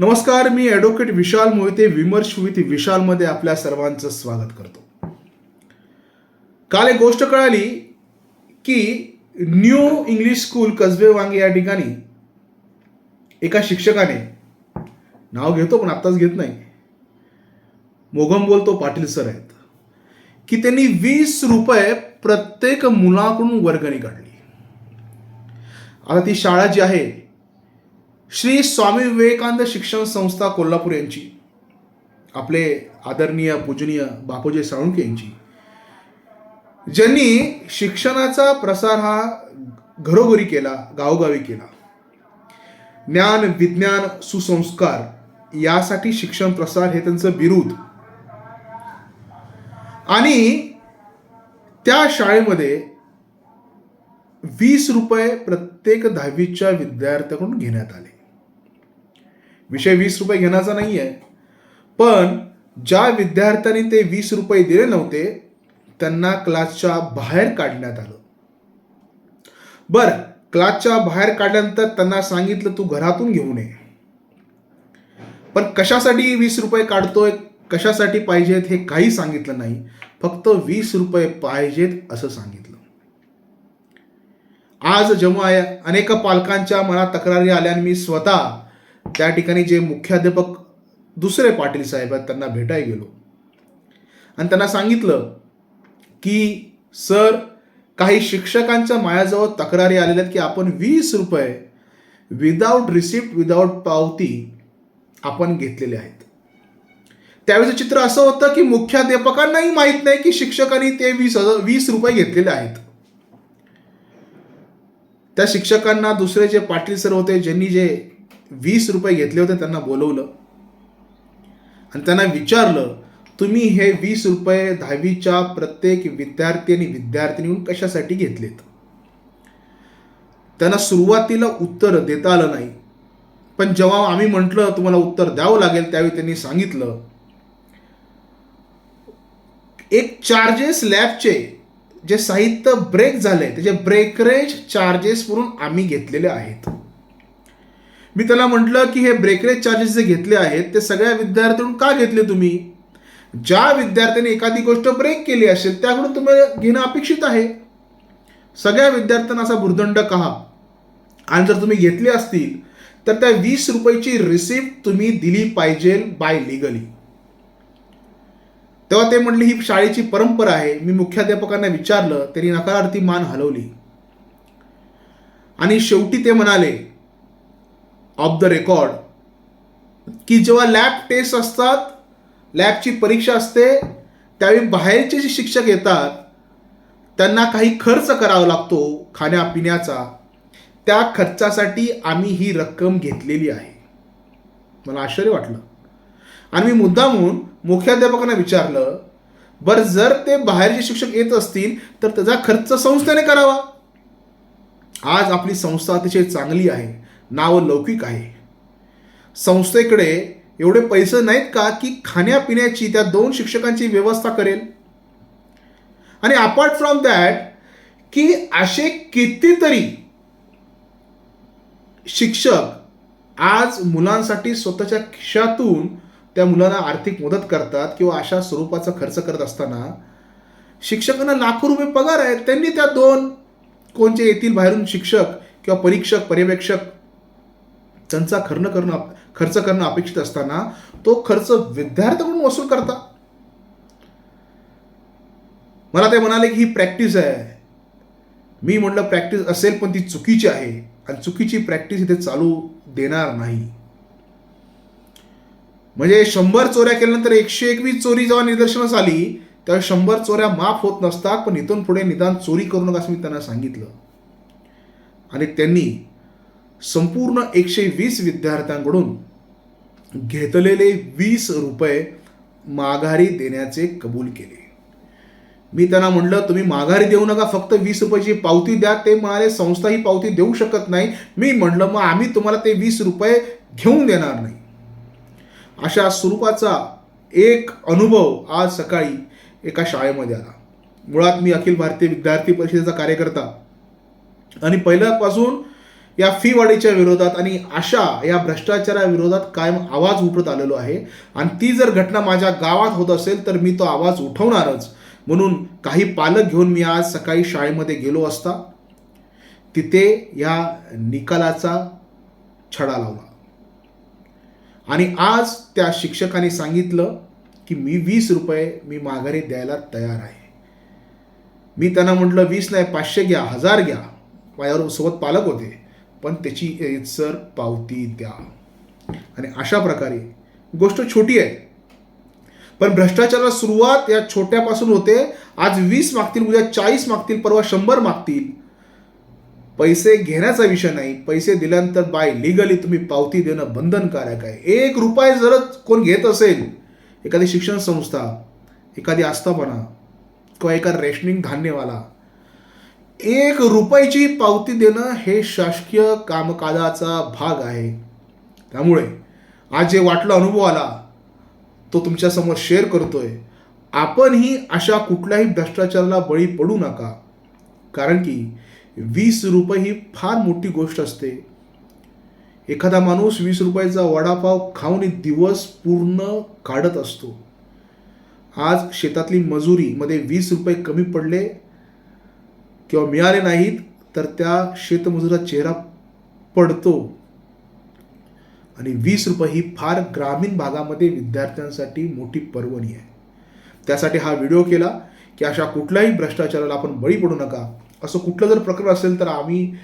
नमस्कार मी ॲडव्होकेट विशाल मोहिते विमर्श विथ विशालमध्ये आपल्या सर्वांचं स्वागत करतो. काल एक गोष्ट कळाली की न्यू इंग्लिश स्कूल कसबे वांगे या ठिकाणी एका शिक्षकाने नाव घेतो पण आत्ताच घेत नाही मोगम बोलतो पाटील सर आहेत की त्यांनी वीस रुपये प्रत्येक मुलाकडून वर्गणी काढली. आता ती शाळा जी आहे श्री स्वामी विवेकानंद शिक्षण संस्था कोल्हापूर यांची आपले आदरणीय पूजनीय बापूजी साळुंके यांची. ज्यांनी शिक्षणाचा प्रसार हा घरोघरी केला गावोगावी केला. ज्ञान विज्ञान सुसंस्कार यासाठी शिक्षण प्रसार हे त्यांचं बिरुद. आणि त्या शाळेमध्ये वीस रुपये प्रत्येक दहावीच्या विद्यार्थ्याकडून घेण्यात आले. विषय वीस रुपये घेण्याचा नाही आहे पण ज्या विद्यार्थ्यांनी ते वीस रुपये दिले नव्हते त्यांना क्लासच्या बाहेर काढण्यात आलं. बर क्लासच्या बाहेर काढल्यानंतर त्यांना सांगितलं तू घरातून घेऊन ये पण कशासाठी वीस रुपये काढतोय कशासाठी पाहिजेत हे काही सांगितलं नाही. फक्त वीस रुपये पाहिजेत असं सांगितलं. आज जेव्हा अनेक पालकांच्या मनात तक्रारी आल्या आणि मी स्वतः त्या ठिकाणी जे मुख्याध्यापक दुसरे पाटील साहेब आहेत त्यांना भेटायला गेलो. आणि त्यांना सांगितलं की सर काही शिक्षकांच्या माझ्याजवळ तक्रारी आलेल्या आहेत की आपण वीस रुपये विदाऊट रिसिप्ट विदाऊट पावती आपण घेतलेले आहेत. त्यावेळेचं चित्र असं होतं की मुख्याध्यापकांनाही माहीत नाही की शिक्षकांनी ते वीस हजार वीस रुपये घेतलेले आहेत. त्या शिक्षकांना दुसरे जे पाटील सर होते ज्यांनी जे वीस रुपये घेतले होते त्यांना बोलवलं. आणि त्यांना विचारलं तुम्ही हे वीस रुपये दहावीच्या प्रत्येक विद्यार्थी आणि विद्यार्थिनीहून कशासाठी घेतलेत? त्यांना सुरुवातीला उत्तर देता आलं नाही. पण जेव्हा आम्ही म्हटलं तुम्हाला उत्तर द्यावं लागेल त्यावेळी त्यांनी सांगितलं एक चार्जेस लॅबचे जे साहित्य ब्रेक झाले त्याचे ब्रेकरेज चार्जेस म्हणून आम्ही घेतलेले आहेत. मी त्याला म्हटलं की हे ब्रेकरेज चार्जेस जे घेतले आहेत ते सगळ्या विद्यार्थ्यांकडून का घेतले तुम्ही? ज्या विद्यार्थ्यांनी एखादी गोष्ट ब्रेक केली असेल त्याकडून तुम्ही घेणं अपेक्षित आहे. सगळ्या विद्यार्थ्यांना असा भुर्दंड कहा. आणि जर तुम्ही घेतले असतील तर त्या वीस रुपयाची रिसिप्ट तुम्ही दिली पाहिजे बाय लिगली तेव्हा ते म्हटले ही शाळेची परंपरा आहे. मी मुख्याध्यापकांना विचारलं त्यांनी नकारार्थी मान हलवली. आणि शेवटी ते म्हणाले ऑफ द रेकॉर्ड की जेव्हा लॅब टेस्ट असतात लॅबची परीक्षा असते त्यावेळी बाहेरचे जे शिक्षक येतात त्यांना काही खर्च करावा लागतो खाण्यापिण्याचा. त्या खर्चासाठी आम्ही ही रक्कम घेतलेली आहे. मला आश्चर्य वाटलं. आणि मी मुद्दामून मुख्याध्यापकांना विचारलं बरं जर ते बाहेरचे शिक्षक येत असतील तर त्याचा खर्च संस्थेने करावा. आज आपली संस्था अतिशय चांगली आहे. नाव लौकिक आहे. संस्थेकडे एवढे पैसे नाहीत का की खाण्यापिण्याची त्या दोन शिक्षकांची व्यवस्था करेल? आणि अपार्ट फ्रॉम दॅट की असे कितीतरी शिक्षक आज मुलांसाठी स्वतःच्या खिशातून त्या मुलांना आर्थिक मदत करतात किंवा अशा स्वरूपाचा खर्च करत असताना शिक्षकांना लाखो रुपये पगार आहेत. त्यांनी त्या दोन कोणचे येतील बाहेरून शिक्षक किंवा परीक्षक पर्यवेक्षक त्यांचा खर्च करणं खर्च करणं अपेक्षित असताना तो खर्च विद्यार्थ्याकडून वसूल करता. मला ते म्हणाले की ही प्रॅक्टिस आहे. मी म्हटलं प्रॅक्टिस असेल पण ती चुकीची आहे. आणि चुकीची प्रॅक्टिस इथे चालू देणार नाही. म्हणजे शंभर चोऱ्या केल्यानंतर एकशे एकवीस चोरी जेव्हा निदर्शनास आली तेव्हा शंभर चोऱ्या माफ होत नसतात पण इथून पुढे निदान चोरी करू नका असं मी त्यांना सांगितलं. आणि त्यांनी संपूर्ण एकशे वीस विद्यार्थ्यांकडून घेतलेले वीस रुपये माघारी देण्याचे कबूल केले. मी त्यांना म्हटलं तुम्ही माघारी देऊ नका फक्त वीस रुपयाची पावती द्या ते म्हणाले संस्था ही पावती देऊ शकत नाही. मी म्हटलं मग आम्ही तुम्हाला ते वीस रुपये घेऊन देणार नाही. अशा स्वरूपाचा एक अनुभव आज सकाळी एका शाळेमध्ये आला. मुळात मी अखिल भारतीय विद्यार्थी परिषदेचा कार्यकर्ता. आणि पहिल्यापासून या फी वाढीच्या विरोधात आणि अशा या भ्रष्टाचाराविरोधात कायम आवाज उठत आलेलो आहे. आणि ती जर घटना माझ्या गावात होत असेल तर मी तो आवाज उठवणारच. म्हणून काही पालक घेऊन मी आज सकाळी शाळेमध्ये गेलो असता तिथे या निकालाचा छडा लावला. आणि आज त्या शिक्षकाने सांगितलं की मी वीस रुपये मी माघारी द्यायला तयार आहे. मी त्यांना म्हटलं वीस नाही पाचशे घ्या हजार घ्या. माझ्यावर सोबत पालक होते. पण त्याची सर पावती द्या. आणि अशा प्रकारे गोष्ट छोटी आहे. पण भ्रष्टाचाराला सुरुवात या छोट्यापासून होते. आज वीस मागतील उद्या चाळीस मागतील परवा शंभर मागतील. पैसे घेण्याचा विषय नाही. पैसे दिल्यानंतर बाय लिगली तुम्ही पावती देणं बंधनकारक आहे. एक रुपये जरच कोण घेत असेल एखादी शिक्षण संस्था एखादी आस्थापना किंवा एका रेशनिंग धान्यवाला एक रुपयाची पावती देणं हे शासकीय कामकाजाचा भाग आहे. त्यामुळे आज जे वाटलं अनुभव आला तो तुमच्यासमोर शेअर करतोय. आपणही अशा कुठल्याही भ्रष्टाचाराला बळी पडू नका. कारण की वीस रुपये ही फार मोठी गोष्ट असते. एखादा माणूस वीस रुपयाचा वडापाव खाऊन एक दिवस पूर्ण काढत असतो. आज शेतातली मजुरीमध्ये वीस रुपये कमी पडले किंवा मिळाले नाहीत तर त्या शेतमजुराचा चेहरा पडतो. आणि वीस रुपये ही फार ग्रामीण भागामध्ये विद्यार्थ्यांसाठी मोठी पर्वणी आहे. त्यासाठी हा व्हिडिओ केला की अशा कुठल्याही भ्रष्टाचाराला आपण बळी पडू नका. असं कुठलं जर प्रकरण असेल तर आम्ही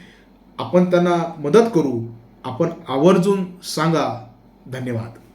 आपण त्यांना मदत करू. आपण आवर्जून सांगा. धन्यवाद.